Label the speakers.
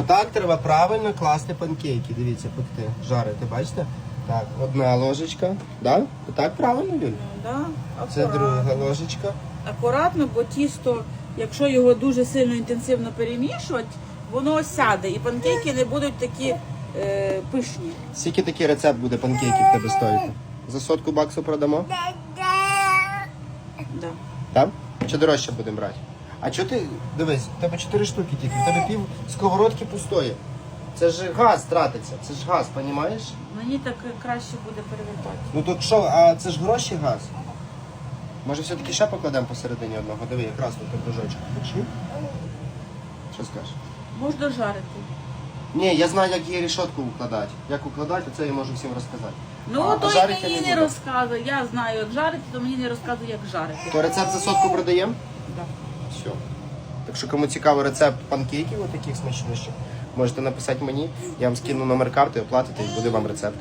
Speaker 1: Отак треба правильно класти панкейки. Дивіться, пекти, жарити, бачите? Так, одна ложечка. Да? Так правильно, Юль?
Speaker 2: Да,
Speaker 1: Це
Speaker 2: акуратно.
Speaker 1: друга ложечка.
Speaker 2: Акуратно, бо тісто, якщо його дуже сильно інтенсивно перемішувати, воно сяде і панкейки не будуть такі е, пишні.
Speaker 1: Скільки такий рецепт буде панкейків тебе стоїти? За сотку баксу продамо?
Speaker 2: Да.
Speaker 1: Так? Чи дорожче будемо брати? А чого ти, дивись, в тебе 4 штуки тільки, в тебе пів сковородки пустої. Це ж газ тратиться, це ж газ, розумієш?
Speaker 2: Мені так краще буде перевертати.
Speaker 1: Ну то що, а це ж гроші газ. Може все-таки ще покладемо посередині одного? Диви, якраз тут кружочок. Що скажеш?
Speaker 2: Можна жарити.
Speaker 1: Ні, я знаю, як її рішотку укладати. Як укладати, це я можу всім розказати.
Speaker 2: Ну,
Speaker 1: А,
Speaker 2: то й
Speaker 1: жарити
Speaker 2: мені
Speaker 1: не
Speaker 2: не
Speaker 1: буду.
Speaker 2: розказує. Я знаю, як жарити, то мені не розказує, як жарити.
Speaker 1: То рецепт за сотку продаємо?
Speaker 2: Да.
Speaker 1: Все. Так що кому цікаво рецепт панкейків, отаких смачніших, можете написати мені, я вам скину номер карти, оплатите і буде вам рецепт.